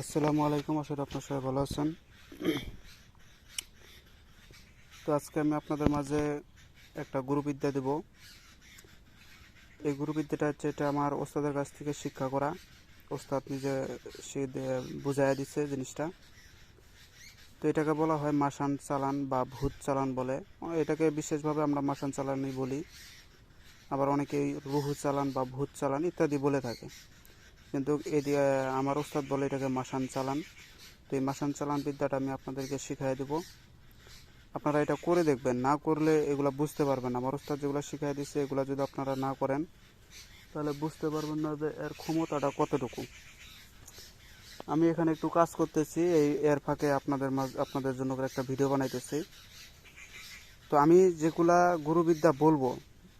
আসসালামু আলাইকুম আসলে আপনার সবাই ভালো আছেন। তো আজকে আমি আপনাদের মাঝে একটা গুরুবিদ্যা দেব। এই গুরুবিদ্যাটা হচ্ছে এটা আমার ওস্তাদের কাছ থেকে শিক্ষা করা। ওস্তাদ নিজে সে বুঝাইয়া দিচ্ছে জিনিসটা। তো এটাকে বলা হয় মাসান চালান বা ভূত চালান বলে। এটাকে বিশেষভাবে আমরা মাসান চালানই বলি। আবার অনেকেই রুহু চালান বা ভূত চালান ইত্যাদি বলে থাকে। কিন্তু এই দিয়ে, আমার ওস্তাদ বলে এটাকে মাসান চালান। তো এই মাসান চালান বিদ্যাটা আমি আপনাদেরকে শিখাই দেব। আপনারা এটা করে দেখবেন, না করলে এগুলো বুঝতে পারবেন আমার ওস্তাদ যেগুলো শিখাই দিচ্ছে এগুলো যদি আপনারা না করেন, তাহলে বুঝতে পারবেন না যে এর ক্ষমতাটা কতটুকু। আমি এখানে একটু কাজ করতেছি, এই এর ফাঁকে আপনাদের মাঝ, আপনাদের জন্য একটা ভিডিও বানাইতেছি। তো আমি যেগুলা গুরুবিদ্যা বলব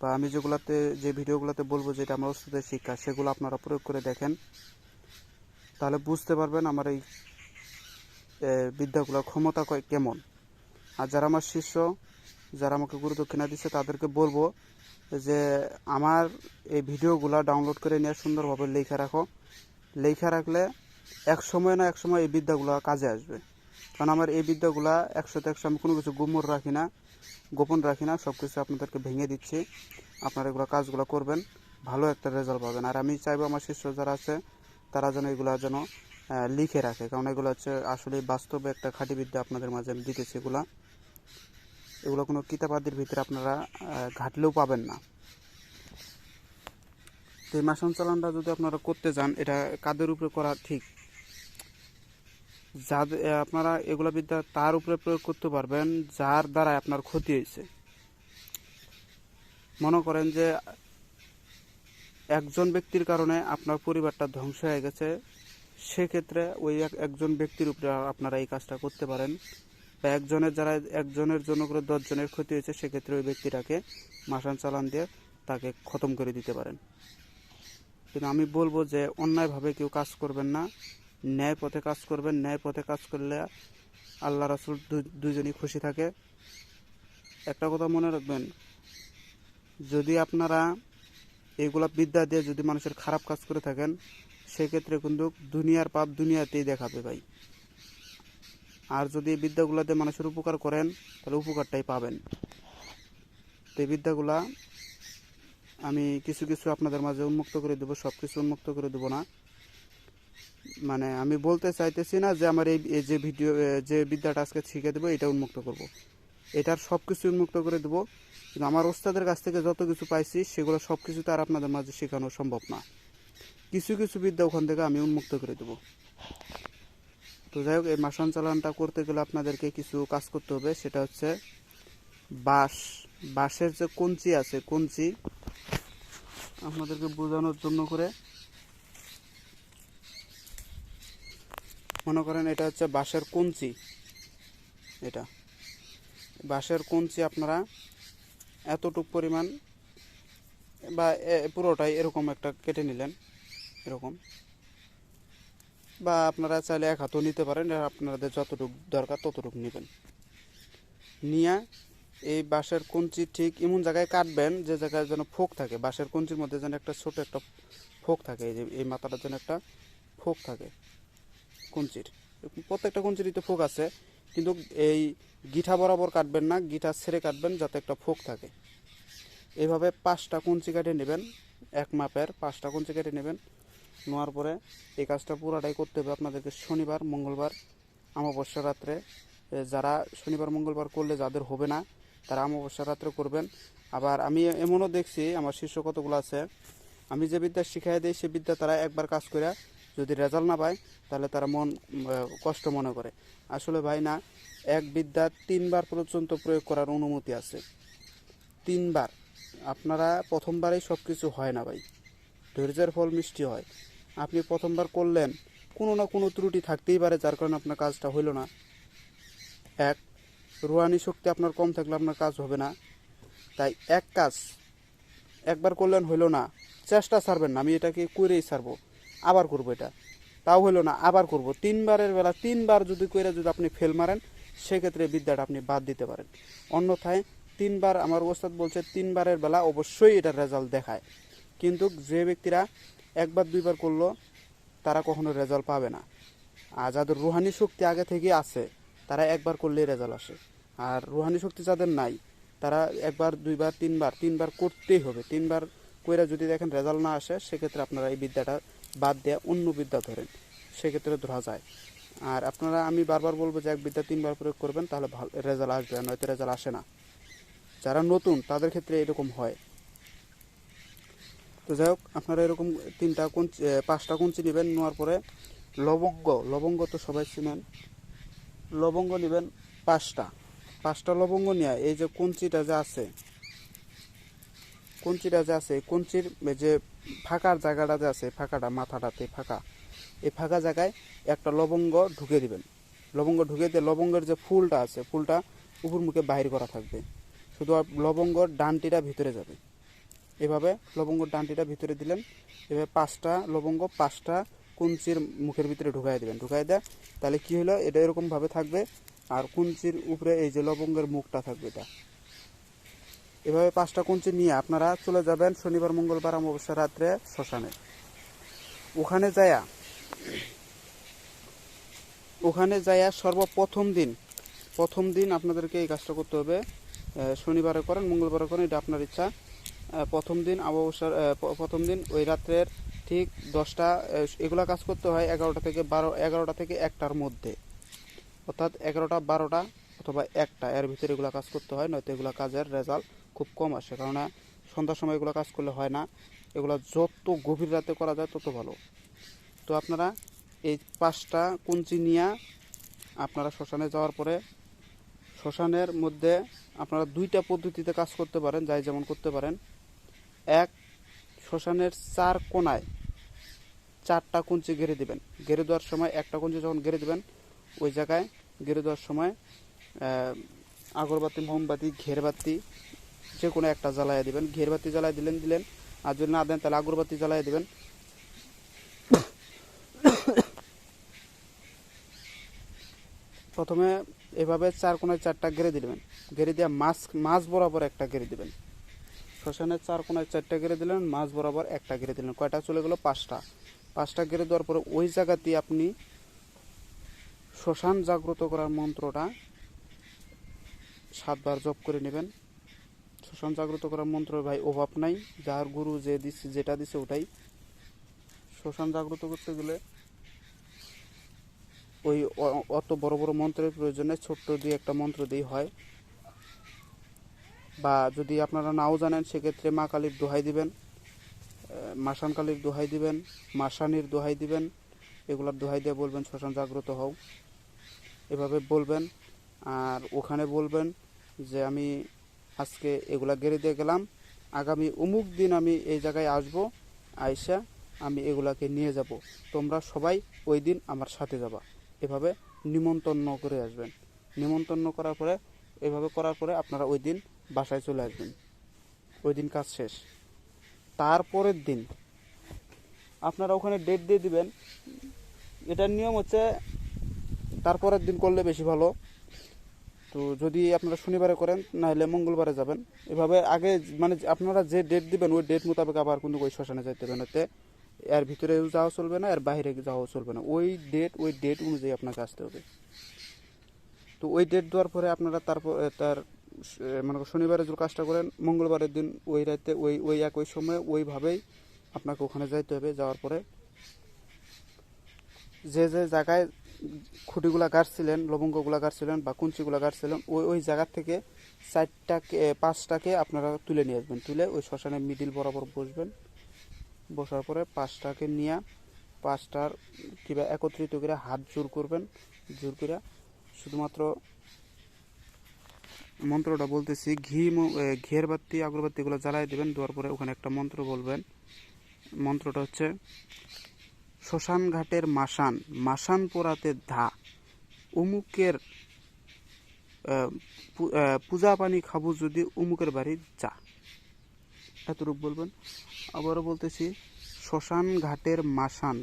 বা আমি যেগুলাতে, যে ভিডিওগুলোতে বলব যেটা আমার ওস্তাদের শিক্ষা, সেগুলো আপনারা প্রয়োগ করে দেখেন। তাহলে বুঝতে পারবেন আমার এই বিদ্যাগুলোর ক্ষমতা কেমন। আর যারা আমার শিষ্য, যারা আমাকে গুরু দক্ষিণা দিচ্ছে, তাদেরকে বলব যে আমার এই ভিডিওগুলো ডাউনলোড করে নিয়ে সুন্দরভাবে লেখা রাখো। লেখা রাখলে এক সময় না এক সময় এই বিদ্যাগুলো কাজে আসবে। কারণ আমার এই বিদ্যাগুলা একশোতে একশো আমি কোনো কিছু গুমর রাখি না। গোপন রাখি না সব কিছু আপনাদেরকে ভেঙে দিচ্ছি। আপনারা এগুলো কাজগুলো করবেন, ভালো একটা রেজাল্ট পাবেন। আর আমি চাইব আমার শিষ্য যারা আছে, তারা যেন এগুলো যেন লিখে রাখে। কারণ এগুলো হচ্ছে আসলে বাস্তবে একটা খাঁটি বিদ্যা আপনাদের মাঝে আমি দিতেছি এগুলা। এগুলো কোনো কিতাবাদির ভিতরে আপনারা ঘাটলেও পাবেন না। তো এই মাসান চালানটা যদি আপনারা করতে যান, এটা কাদের উপরে করা ঠিক? যাদের আপনারা এগুলো বিদ্যা তার উপরে প্রয়োগ করতে পারবেন, যার দ্বারা আপনার ক্ষতি হয়েছে। মনে করেন যে, একজন ব্যক্তির কারণে আপনার পরিবারটা ধ্বংস হয়ে গেছে, সেক্ষেত্রে ওই এক- একজন ব্যক্তির উপরে আপনারা এই কাজটা করতে পারেন। বা একজনের যারা, একজনের জন্য করে দশজনের ক্ষতি হয়েছে, সেক্ষেত্রে ওই ব্যক্তিটাকে মাসান চালান দিয়ে তাকে খতম করে দিতে পারেন। কিন্তু আমি বলব যে, অন্যায়ভাবে কেউ কাজ করবেন না। ন্যায় পথে কাজ করবেন, ন্যায় পথে কাজ করলে আল্লাহ রাসুল দুজনই খুশি থাকে। একটা কথা মনে রাখবেন, যদি আপনারা এইগুলা বিদ্যা দিয়ে যদি মানুষের খারাপ কাজ করে থাকেন, সেক্ষেত্রে কিন্তু দুনিয়ার পাপ দুনিয়াতেই দেখাবে ভাই। আর যদি এই বিদ্যাগুলোতে মানুষের উপকার করেন, তাহলে উপকারটাই পাবেন। তো এই বিদ্যাগুলা আমি কিছু কিছু আপনাদের মাঝে উন্মুক্ত করে দেবো সব কিছু উন্মুক্ত করে দেবো না। মানে আমি বলতে চাইতেছি না যে আমার এই যে ভিডিও যে বিদ্যাটা আজকে শিখে দেবো এটা উন্মুক্ত করব। এটার সব কিছু উন্মুক্ত করে দেবো। কিন্তু আমার ওস্তাদের কাছ থেকে যত কিছু পাইছি, সেগুলো সব কিছু তো আর আপনাদের মাঝে শেখানো সম্ভব না। কিছু কিছু বিদ্যা ওখান থেকে আমি উন্মুক্ত করে দেবো। তো যাই হোক, এই মাসান চালানটা করতে গেলে আপনাদেরকে কিছু কাজ করতে হবে। সেটা হচ্ছে বাঁশ, বাঁশের যে কঞ্চি আছে, কঞ্চি আপনাদেরকে বোঝানোর জন্য করে মনে করেন এটা হচ্ছে বাঁশের কঞ্চি। এটা। বাঁশের কঞ্চি আপনারা এতটুক পরিমাণ বা পুরোটাই এরকম একটা কেটে নিলেন, এরকম। বা আপনারা চাইলে এক হাতও নিতে পারেন আপনাদের যতটুক দরকার ততটুকু নেবেন। নিয়ে এই বাঁশের কঞ্চি ঠিক এমন জায়গায় কাটবেন যে জায়গায় যেন ফোক থাকে। বাঁশের কঞ্চির মধ্যে যেন একটা ছোট একটা ফোক থাকে, এই যে এই মাথাটার যেন একটা ফোক থাকে। কঞ্চির। প্রত্যেকটা কঞ্চিরই তো ফোক আছে, কিন্তু এই গিঠা বরাবর কাটবেন না, গিঠা ছেড়ে কাটবেন যাতে একটা ফোক থাকে। এইভাবে পাঁচটা কঞ্চি কেটে নেবেন, এক মাপের পাঁচটা কঞ্চি কেটে নেবেন। নেওয়ার পরে এই কাজটা পুরাটাই করতে হবে আপনাদেরকে শনিবার, মঙ্গলবার, অমাবস্যা রাত্রে। যারা শনিবার, মঙ্গলবার করলে যাদের হবে না, তারা অমাবস্যা রাত্রে করবেন। আবার আমি এমনও দেখছি, আমার শিষ্য কতগুলো আছে, আমি যে বিদ্যা শিখাই দিই, সে বিদ্যা তারা একবার কাজ করে যদি রেজাল্ট না পায়, তাহলে তারা মন কষ্ট মনে করে। আসলে ভাই না, এক বিদ্যা তিনবার পর্যন্ত প্রয়োগ করার অনুমতি আছে। তিনবার। আপনারা প্রথমবারেই সব কিছু হয় না ভাই। ধৈর্যের ফল মিষ্টি হয়। আপনি প্রথমবার করলেন, কোনো না কোনো ত্রুটি থাকতেই পারে, যার কারণে আপনার কাজটা হইল না। এক, রুহানি শক্তি আপনার কম থাকলে আপনার কাজ হবে না। তাই এক কাজ, একবার করলেন হইল না। চেষ্টা ছাড়বেন না, আমি এটাকে করেই ছাড়বো। আবার করব এটা। তাও হইল না, আবার করব। তিনবারের বেলা, তিনবার যদি করে যদি আপনি ফেল মারেন, সেক্ষেত্রে বিদ্যাটা আপনি বাদ দিতে পারেন। অন্যথায় তিনবার, আমার ওস্তাদ বলছে, তিনবারের বেলা অবশ্যই এটার রেজাল্ট দেখায়। কিন্তু যে ব্যক্তিরা একবার, দুইবার করল, তারা কখনো রেজাল্ট পাবে না। আর যাদের রুহানি শক্তি আগে থেকে আছে, তারা একবার করলেই রেজাল্ট আসে। আর রুহানি শক্তি যাদের নাই, তারা একবার, দুইবার, তিনবার তিনবার করতেই হবে। তিনবার কইরা যদি দেখেন রেজাল্ট না আসে, সেক্ষেত্রে আপনারা এই বিদ্যাটা বাদ দিয়ে অন্য বিদ্যা ধরেন। সেক্ষেত্রে ধরা যায়। আর আপনারা, আমি বারবার বলব যে এক বিদ্যা তিনবার প্রয়োগ করবেন, তাহলে ভালো রেজাল্ট আসবে, আর নয়তো রেজাল্ট আসে না। যারা নতুন, তাদের ক্ষেত্রে এরকম হয়। তো যাই হোক, আপনারা এরকম তিনটা কোন পাঁচটা কুঞ্চি নেবেন, নেওয়ার পরে লবঙ্গ লবঙ্গ তো সবাই চিনেন। লবঙ্গ নেবেন পাঁচটা। পাঁচটা লবঙ্গ নিয়ে এই যে কুঞ্চিটা যে আছে কুঞ্চিটা যে আছে, কঞ্চির যে ফাঁকার জায়গাটা যে আছে, ফাঁকাটা মাথাটাতে ফাঁকা, এই ফাঁকা জায়গায় একটা লবঙ্গ ঢুকে দিবেন। লবঙ্গ ঢুকে দিয়ে লবঙ্গের যে ফুলটা আছে, ফুলটা উপর মুখে বাহির করা থাকবে। শুধু লবঙ্গর ডানটিটা ভিতরে যাবে। এভাবে লবঙ্গর ডানটিটা ভিতরে দিলেন। এভাবে পাঁচটা লবঙ্গ, পাঁচটা কুঞ্চির মুখের ভিতরে ঢুকাই দিবেন। ঢুকাই দেয় তাহলে কি হলো? এটা এরকমভাবে থাকবে। আর কুঞ্চির উপরে এই যে লবঙ্গের মুখটা থাকবে এটা। এভাবে পাঁচটা কুঞ্চি নিয়ে আপনারা চলে যাবেন শনিবার, মঙ্গলবার, অমাবস্যা রাত্রে শ্মশানে। ওখানে যায়া ওখানে যায়া সর্বপ্রথম দিন, প্রথম দিন আপনাদেরকে এই কাজটা করতে হবে। শনিবারে করেন, মঙ্গলবারে করেন, এটা আপনার ইচ্ছা। প্রথম দিন অমাবস্যার প্রথম দিন ওই রাত্রের ঠিক দশটা এগুলা কাজ করতে হয় এগারোটা থেকে বারো, এগারোটা থেকে একটার মধ্যে। অর্থাৎ এগারোটা, বারোটা অথবা একটা, এর ভিতরে এগুলো কাজ করতে হয়, নয়তো এগুলো কাজের রেজাল্ট খুব কম আসে কারণ সন্ধ্যার সময় এগুলো কাজ করলে হয় না। এগুলো যত গভীর রাতে করা যায় তত ভালো। তো আপনারা এই পাঁচটা কুঞ্চি নিয়ে আপনারা শ্মশানে যাওয়ার পরে শ্মশানের মধ্যে আপনারা দুইটা পদ্ধতিতে কাজ করতে পারেন, যাই যেমন করতে পারেন। এক, শ্মশানের চার কোনায় চারটা কুঞ্চি ঘেরে দিবেন। ঘেরে দেওয়ার সময় একটা কুঞ্চি যখন ঘেরে দেবেন, ওই জায়গায় ঘেরে দেওয়ার সময় আগরবাতি, মোমবাতি, ঘেরবাতি যে কোনো একটা জ্বালাইয়া দিবেন ঘেরবাতি জ্বালাই দিলেন দিলেন। আর যদি না দেন, তাহলে আগরবাতি জ্বালাই দিবেন। প্রথমে এভাবে চার কোনায় চারটা গেড়ে দিবেন। গেড়ে দিয়ে মাছ মাছ বরাবর একটা গেড়ে দিবেন। শ্মশানের চার কোনায় চারটা গেড়ে দিলেন, মাছ বরাবর একটা গেড়ে দিলেন। কয়টা? চলে গেলো পাঁচটা। পাঁচটা গেড়ে দেওয়ার পরে ওই জায়গাতে আপনি শ্মশান জাগ্রত করার মন্ত্রটা সাতবার জপ করে নেবেন। শ্মশান জাগ্রত করার মন্ত্র ভাই অভাব নাই। যার গুরু যে দিচ্ছে যেটা দিছে ওটাই। শ্মশান জাগ্রত করতে গেলে ওই অত বড় বড় মন্ত্রের প্রয়োজনে ছোট্ট দিয়ে একটা মন্ত্র দিয়ে হয়। বা যদি আপনারা নাও জানেন, সেক্ষেত্রে মা কালীর দোহাই দিবেন মাসান কালীর দোহাই দিবেন মাসানির দোহাই দিবেন, এগুলার দোহাই দিয়ে বলবেন শ্মশান জাগ্রত হও। এভাবে বলবেন, আর ওখানে বলবেন যে, আমি আজকে এগুলা গেড়ে দিয়ে গেলাম। আগামী অমুক দিন আমি এই জায়গায় আসব, আইসা আমি এগুলাকে নিয়ে যাব। তোমরা সবাই ওই দিন আমার সাথে যাবা। এভাবে নিমন্ত্রণ করে আসবেন। নিমন্ত্রণ করার পরে, এভাবে করার পরে আপনারা ওই দিন বাসায় চলে আসবেন। ওই দিন কাজ শেষ। তারপরের দিন আপনারা ওখানে ডেট দিয়ে দিবেন। এটার নিয়ম হচ্ছে, তারপরের দিন করলে বেশি ভালো। তো যদি আপনারা শনিবারে করেন, নাহলে মঙ্গলবারে যাবেন। এভাবে আগে মানে আপনারা যে ডেট দিবেন, ওই ডেট মোতাবেক আবার কিন্তু ওই শ্মশানে যাইতে হবে না এর ভিতরে যাওয়া চলবে না, এর বাইরে যাওয়া চলবে না। ওই ডেট ওই ডেট অনুযায়ী আপনাকে আসতে হবে। তো ওই ডেট দেওয়ার পরে আপনারা তারপর তার মনে শনিবারে যে কাজটা করেন, মঙ্গলবারের দিন ওই রাতে ওই ওই একই সময় ওইভাবেই আপনাকে ওখানে যাইতে হবে। যাওয়ার পরে যে যে জায়গায় খুঁটিগুলা গাড়ছিলেন লবঙ্গগুলা গাড়ছিলেন বা কুঞ্চিগুলা গাড়ছিলেন ওই ওই জায়গা থেকে চারটাকে পাঁচটাকে আপনারা তুলে নিয়ে আসবেন। তুলে ওই শ্মশানের মিডিল বরাবর বসবেন। বসার পরে পাঁচটাকে নিয়ে পাঁচটার কিবা একত্রিত করে হাত জোর করবেন জোর করে শুধুমাত্র মন্ত্রটা বলতেছি, ঘি ঘের বাতি, আগরবাতি এগুলো জ্বালাই দেবেন, দেওয়ার পরে ওখানে একটা মন্ত্র বলবেন। মন্ত্রটা হচ্ছে শ্মশান ঘাটের মাসান মাসান পোড়াতে ধা। উমুকের পূজা পানি খাব যদি উমুকের বাড়ি যা এতটুকু বলবেন। আবারও বলতেছি শ্মশান ঘাটের মাসান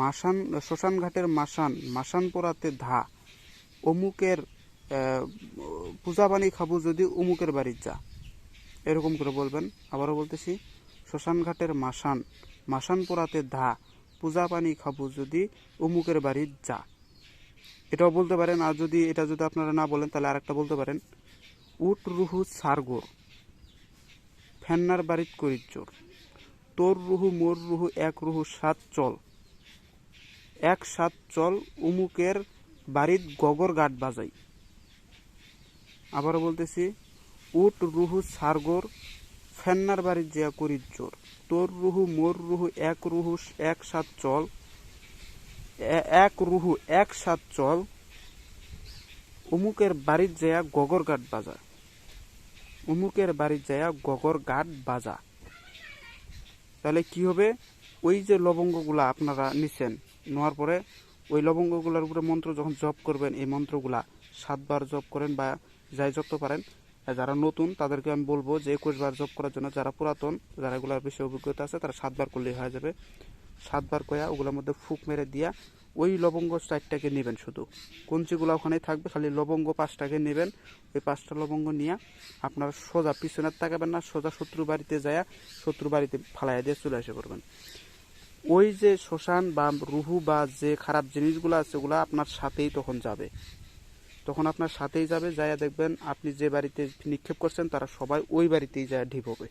মাসান শ্মশান ঘাটের মাসান মাসান পোড়াতে ধা। অমুকের পূজা পানি খাব যদি অমুকের বাড়ি যা এরকম করে বলবেন। আবারও বলতেছি শ্মশান ঘাটের মাসান মাসান পোড়াতে ধা, পূজা পানি খাব যদি অমুকের বাড়ি যা। এটাও বলতে পারেন, আর যদি এটা যদি আপনারা না বলেন, তাহলে আরেকটা বলতে পারেন। উট রুহু সারগোর ফেন্নার বাড়িত করির জোর। তোর রুহু, মোর রুহু, এক রুহু, সাত চল। এক সাত চল উমুকের বাড়িত গগর গাট বাজাই। আবারও বলতেছি, উট রুহু সারগোর ফেন্নার বাড়ির যে করির জোর তোর রুহু, মোর রুহু, এক রুহু, এক সাত চল। এক রুহু, এক সাত চল। অমুকের বাড়ির যেয়া গগর গাট বাজা। অমুকের বাড়ির যেয়া গগর গাট বাজা। তাহলে কি হবে? ওই যে লবঙ্গগুলা আপনারা নিছেন, নেওয়ার পরে ওই লবঙ্গগুলোর উপরে মন্ত্র যখন জপ করবেন, এই মন্ত্রগুলা সাতবার জপ করেন বা যাই জপতে পারেন যারা নতুন, তাদেরকে আমি বলব যে একুশ বার জপ করার জন্য যারা পুরাতন, যারা এগুলোর বেশি অভিজ্ঞতা আছে, তারা সাতবার করলেই হয়ে যাবে। সাতবার কয়া ওগুলোর মধ্যে ফুক মেরে দিয়া ওই লবঙ্গ চারটাকে নেবেন শুধু। কঞ্চিগুলো ওখানেই থাকবে, খালি লবঙ্গ পাঁচটাকে নেবেন। ওই পাঁচটা লবঙ্গ নিয়ে আপনারা সোজা পিছনে তাকাবেন না, সোজা শত্রু বাড়িতে যায় শত্রু বাড়িতে ফালাইয়া দিয়ে চলে এসে করবেন ওই যে শ্মশান বা রুহু বা যে খারাপ জিনিসগুলো আছে, ওগুলো আপনার সাথেই তখন যাবে। তখন আপনার সাথেই যাবে, যাইয়া দেখবেন আপনি যে বাড়িতে নিক্ষেপ করছেন, তারা সবাই ওই বাড়িতেই যায় ঢিপ হবে।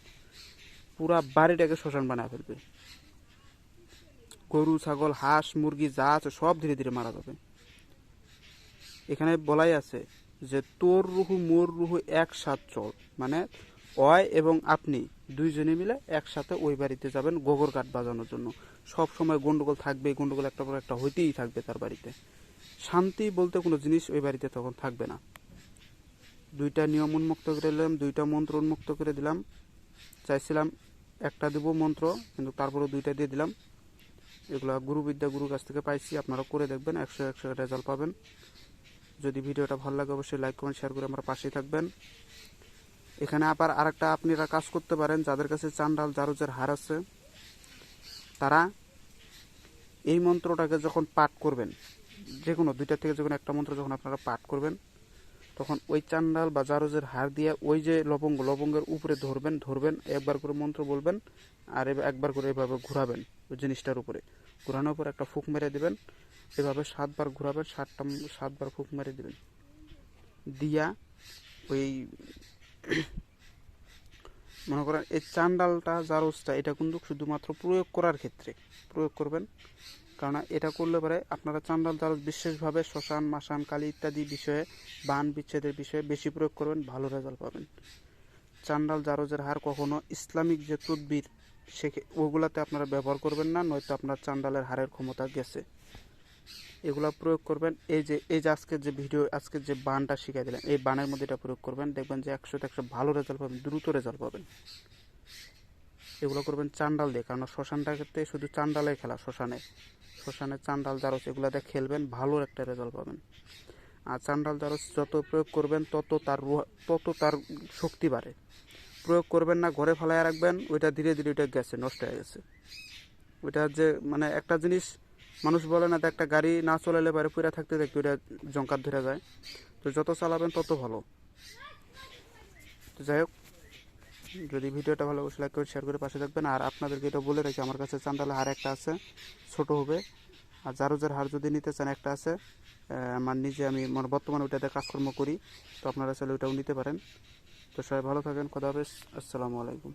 পুরা বাড়িটাকে শ্মশান বানায় ফেলবে। গরু, ছাগল, হাঁস, মুরগি, যা আছে সব ধীরে ধীরে মারা যাবে। এখানে বলাই আছে যে, তোর রুহু, মোর রুহু একসাথ চল। মানে অয় এবং আপনি দুইজনে মিলে একসাথে ওই বাড়িতে যাবেন গোবর কাঠ বাজানোর জন্য। সব সময় গন্ডগোল থাকবে গন্ডগোল একটা পর একটা হইতেই থাকবে তার বাড়িতে। শান্তি বলতে কোনো জিনিস ওই বাড়িতে তখন থাকবে না। দুইটা নিয়ম উন্মুক্ত করে দিলাম, দুইটা মন্ত্র উন্মুক্ত করে দিলাম। চাইছিলাম একটা দেব মন্ত্র, কিন্তু তারপরে দুইটা দিয়ে দিলাম। এগুলো গুরুবিদ্যা গুরুর কাছ থেকে পাইছি আপনারা করে দেখবেন, একশো একশো রেজাল্ট পাবেন। যদি ভিডিওটা ভালো লাগে, অবশ্যই লাইক, কমেন্ট, শেয়ার করে আমার পাশেই থাকবেন। এখানে আবার আরেকটা আপনারা কাজ করতে পারেন, যাদের কাছে চান্ডাল, জারুজের হার আছে, তারা এই মন্ত্রটাকে যখন পাঠ করবেন যে কোনো দুইটা থেকে যে কোনো একটা মন্ত্র যখন আপনারা পাঠ করবেন, তখন ওই চান্ডাল বা জারুজের হার দিয়ে ওই যে লবঙ্গ, লবঙ্গের উপরে ধরবেন ধরবেন, একবার করে মন্ত্র বলবেন আর একবার করে এভাবে ঘোরাবেন ওই জিনিসটার উপরে। ঘোরানোর পর একটা ফুক মেরে দেবেন, এভাবে সাতবার ঘোরাবেন, সাতটা সাতবার ফুক মেরে দেবেন। দিয়া ওই মনে করেন এই চান্ডালটা, জারজটা, এটা কিন্তু শুধুমাত্র প্রয়োগ করার ক্ষেত্রে প্রয়োগ করবেন। কারণ এটা করলে পরে আপনারা চান্ডাল জারজ বিশেষভাবে শ্মশান মাসান কালী ইত্যাদি বিষয়ে, বান বিচ্ছেদের বিষয়ে বেশি প্রয়োগ করবেন, ভালো রেজাল্ট পাবেন। চান্ডাল জারজের হার কখনো ইসলামিক যে তদবির, সে ওগুলাতে আপনারা ব্যবহার করবেন না, নয়তো আপনার চান্ডালের হারের ক্ষমতা গেছে। এগুলা প্রয়োগ করবেন। এই যে এই যে আজকের যে ভিডিও আজকের যে বানটা শিখাই দিলেন, এই বানের মধ্যে এটা প্রয়োগ করবেন। দেখবেন যে একশোতে একশো ভালো রেজাল্ট পাবেন, দ্রুত রেজাল্ট পাবেন। এগুলো করবেন চান্ডাল দিয়ে, কারণ ক্ষেত্রে শুধু চান্ডালে খেলা, শ্মশানে। শ্মশানে চান্ডাল জারস এগুলো দিয়ে খেলবেন, ভালো একটা রেজাল্ট পাবেন। আর চান্ডাল জারস যত প্রয়োগ করবেন, তত তার তত তার শক্তি বাড়ে। প্রয়োগ করবেন না, ঘরে ফেলায় রাখবেন, ওইটা ধীরে ধীরে ওইটা গেছে, নষ্ট হয়ে গেছে। ওইটা যে মানে একটা জিনিস, মানুষ বলে না একটা গাড়ি না চলালে পারে পুরা থাকতে থাকতে ওইটা জঙ্কার ধরে যায়। তো যত চালাবেন তত ভালো। তো যাই হোক যদি ভিডিওটা ভালো অবশ্যই লাইক করে শেয়ার করে পাশে থাকবেন। আর আপনাদেরকে এটা বলে রাখি, আমার কাছে চান্দালে হার একটা আছে, ছোট হবে। আর জারুজের হার যদি নিতে চান, একটা আছে। আমার নিজে আমি মানে বর্তমানে ওইটাতে কাজকর্ম করি, তো আপনারা চাইলে ওইটাও নিতে পারেন। তো সবাই ভালো থাকেন, খোদা হাফেজ, আসসালামু আলাইকুম।